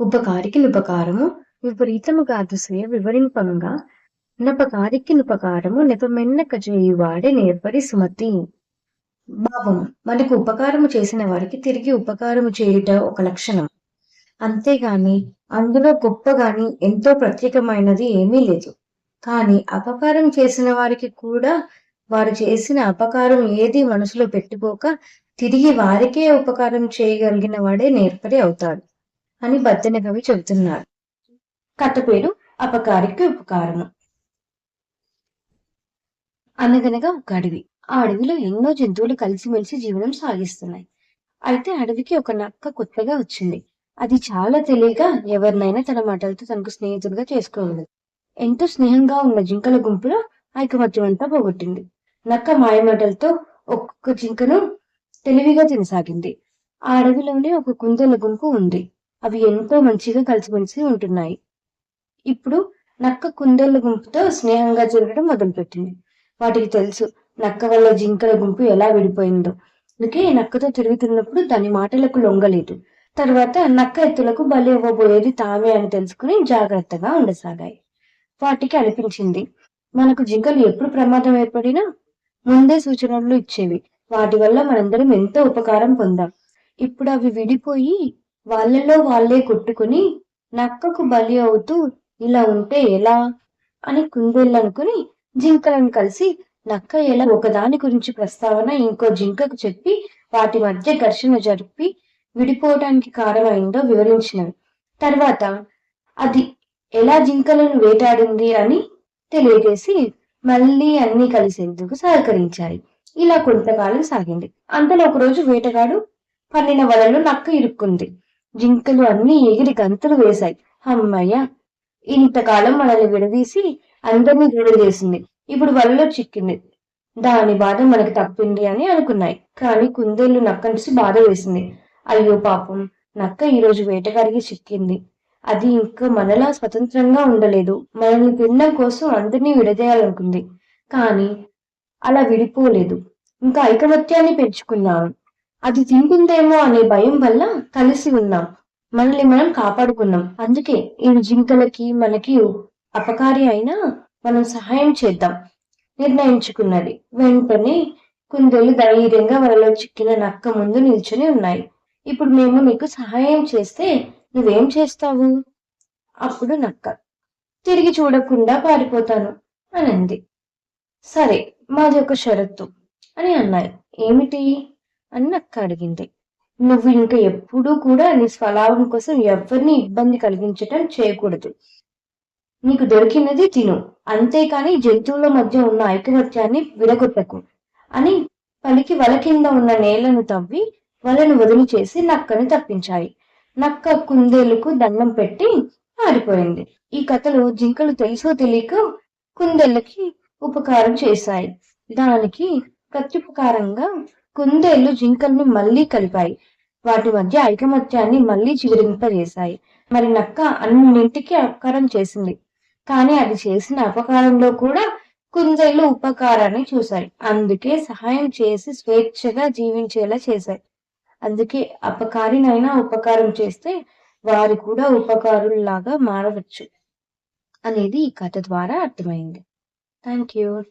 ఉపకారికి నుపకారము విపరీతముగా దుసయ వివరింపంగా నపకారికి నుపకారము నెపమెన్నక చేయువాడే నేర్పరి సుమతి. భావం మనకు ఉపకారము చేసిన వారికి తిరిగి ఉపకారము చేయుట ఒక లక్షణం. అంతేగాని అందులో గొప్ప గాని ఎంతో ప్రత్యేకమైనది ఏమీ లేదు. కానీ అపకారం చేసిన వారికి కూడా వారు చేసిన అపకారం ఏది మనసులో పెట్టుకోక తిరిగి వారికే ఉపకారం చేయగలిగిన వాడే నేర్పరి అవుతాడు. అని బద్దెన కవి చెబుతున్నాడు. కథ పేరు అపకారికి ఉపకారము. అనగనగా ఒక అడవి. ఆ అడవిలో ఎన్నో జంతువులు కలిసిమెలిసి జీవనం సాగిస్తున్నాయి. అయితే అడవికి ఒక నక్క కొత్తగా వచ్చింది. అది చాలా తెలియక ఎవరినైనా తన మాటలతో తనకు స్నేహితుడిగా చేసుకోగలదు ఎంతో స్నేహంగా ఉన్న జింకల గుంపులో ఐకమత్యం అంతా పోగొట్టింది. నక్క మాయమాటలతో ఒక్కొక్క జింకను తెలివిగా తినసాగింది. ఆ అడవిలోనే ఒక కుందేల గుంపు ఉంది. అవి ఎంతో మంచిగా కలిసిమెలిసి ఉంటున్నాయి. ఇప్పుడు నక్క కుందేళ్ళ గుంపుతో స్నేహంగా జరగడం మొదలుపెట్టింది. వాటికి తెలుసు నక్క వల్ల జింకల గుంపు ఎలా విడిపోయిందో. అందుకే నక్కతో తిరుగుతున్నప్పుడు దాని మాటలకు లొంగలేదు. తర్వాత నక్క ఎత్తులకు బలి ఇవ్వబోయేది తామే అని తెలుసుకుని జాగ్రత్తగా ఉండసాగాయి. వాటికి అనిపించింది మనకు జింకలు ఎప్పుడు ప్రమాదం ఏర్పడినా ముందే సూచనలు ఇచ్చేవి. వాటి వల్ల మనందరం ఎంతో ఉపకారం పొందాం. ఇప్పుడు అవి విడిపోయి వాళ్ళలో వాళ్ళే కొట్టుకుని నక్కకు బలి అవుతూ ఇలా ఉంటే ఎలా? అని కుందేళ్ళనుకుని జింకలను కలిసి నక్క ఎలా ఒకదాని గురించి ప్రస్తావన ఇంకో జింకకు చెప్పి వాటి మధ్య ఘర్షణ జరిపి విడిపోవడానికి కారణమైందో వివరించినవి. తర్వాత అది ఎలా జింకలను వేటాడింది అని తెలియజేసి మళ్ళీ అన్ని కలిసేందుకు సహకరించాయి. ఇలా కొంతకాలం సాగింది. అంతలో ఒకరోజు వేటగాడు పన్నిన వలలో నక్క ఇరుక్కుంది. జింకలు అన్ని ఎగిరి గంతులు వేశాయి. అమ్మయ్య! ఇంతకాలం మనల్ని విడదీసి అందరినీ దూరం చేసింది. ఇప్పుడు వలలో చిక్కింది. దాని బాధ మనకి తప్పింది అని అనుకున్నాయి. కానీ కుందేళ్ళు నక్కనిసి బాధ వేసింది. అయ్యో పాపం! నక్క ఈ రోజు వేటగాడికి చిక్కింది. అది ఇంకా మనలా స్వతంత్రంగా ఉండలేదు. మనల్ని తినడం కోసం అందరినీ విడదీయాలనుకుంది. కానీ అలా విడిపోలేదు. ఇంకా ఐకమత్యాన్ని పెంచుకున్నాం అది తింటుందేమో అనే భయం వల్ల కలిసి ఉన్నాం. మనల్ని మనం కాపాడుకున్నాం. అందుకే ఈ జింకలకి మనకి అపకారి అయినా మనం సహాయం చేద్దాం. నిర్ణయించుకున్నది. వెంటనే కుందేలు ధైర్యంగా వలలో చిక్కిన నక్క ముందు నిల్చుని ఉన్నాయి. ఇప్పుడు మేము నీకు సహాయం చేస్తే నువ్వేం చేస్తావు? అప్పుడు నక్క తిరిగి చూడకుండా పారిపోతాను అని అంది సరే మాది ఒక షరత్తు అని అన్నాయి ఏమిటి? అని నక్క అడిగింది. నువ్వు ఇంకా ఎప్పుడూ కూడా నీ స్వలాభం కోసం ఎవరిని ఇబ్బంది కలిగించటం చేయకూడదు. నీకు దొరికినది తిను. అంతేకాని జంతువుల మధ్య ఉన్న ఐకమత్యాన్ని విడగొట్టకు అని పలికి వల కింద ఉన్న నేలను తవ్వి వలను వదిలి చేసి నక్కను తప్పించాయి. నక్క కుందేలుకు దండం పెట్టి పారిపోయింది ఈ కథలో జింకలు తెలుసో తెలియక కుందేళ్ళకి ఉపకారం చేశాయి. దానికి ప్రత్యుపకారంగా కుందేళ్ళు జింకల్ని మళ్ళీ కలిపాయి. వాటి మధ్య ఐకమత్యాన్ని మళ్ళీ చిగురింపజేశాయి మరి నక్క అన్నింటికి అపకారం చేసింది. కానీ అది చేసిన అపకారంలో కూడా కుందేళ్ళు ఉపకారాన్ని చూశాయి. అందుకే సహాయం చేసి స్వేచ్ఛగా జీవించేలా చేశాయి. అందుకే అపకారినైనా ఉపకారం చేస్తే వారు కూడా ఉపకారుల్లాగా మారవచ్చు. అనేది ఈ కథ ద్వారా అర్థమైంది. Thank you.